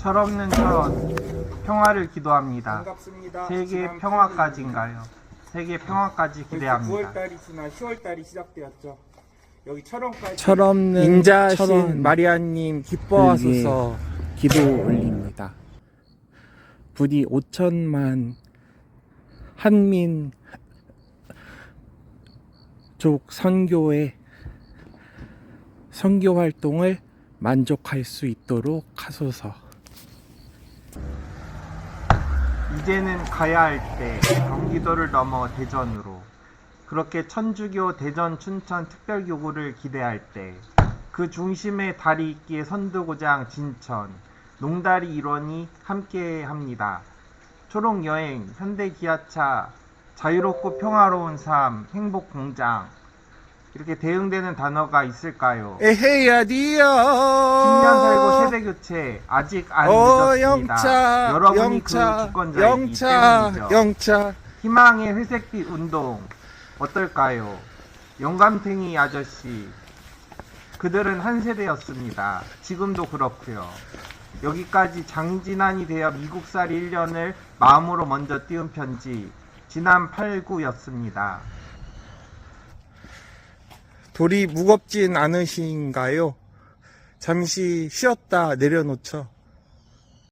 철없는 철원 평화를 기도합니다. 반갑습니다. 세계 평화까지인가요? 세계 평화까지 기대합니다. 9월달이 지나 10월달이 시작되었죠. 여기 철원까지 철없는 인자신 철원 마리아님 기뻐하소서 기도 올립니다. 부디 5천만 한민 족 선교의 선교 활동을 만족할 수 있도록 하소서. 이제는 가야 할 때 경기도를 넘어 대전으로 그렇게 천주교 대전 춘천 특별교구를 기대할 때 그 중심에 달이 있기에 선두고장 진천 농다리 일원이 함께합니다. 초록 여행 현대 기아차 자유롭고 평화로운 삶 행복 공장 이렇게 대응되는 단어가 있을까요? 에헤야 디어 10년 살고 세대 교체 아직 안 어 늦었습니다. 영차 여러분이 영차 그 주권자이기 영차 때문이죠. 영차 희망의 회색빛 운동 어떨까요? 영감탱이 아저씨 그들은 한 세대였습니다. 지금도 그렇고요. 여기까지 장진환이 되어 미국살이 1년을 마음으로 먼저 띄운 편지 지난 8, 9였습니다. 돌이 무겁진 않으신가요? 잠시 쉬었다 내려놓죠.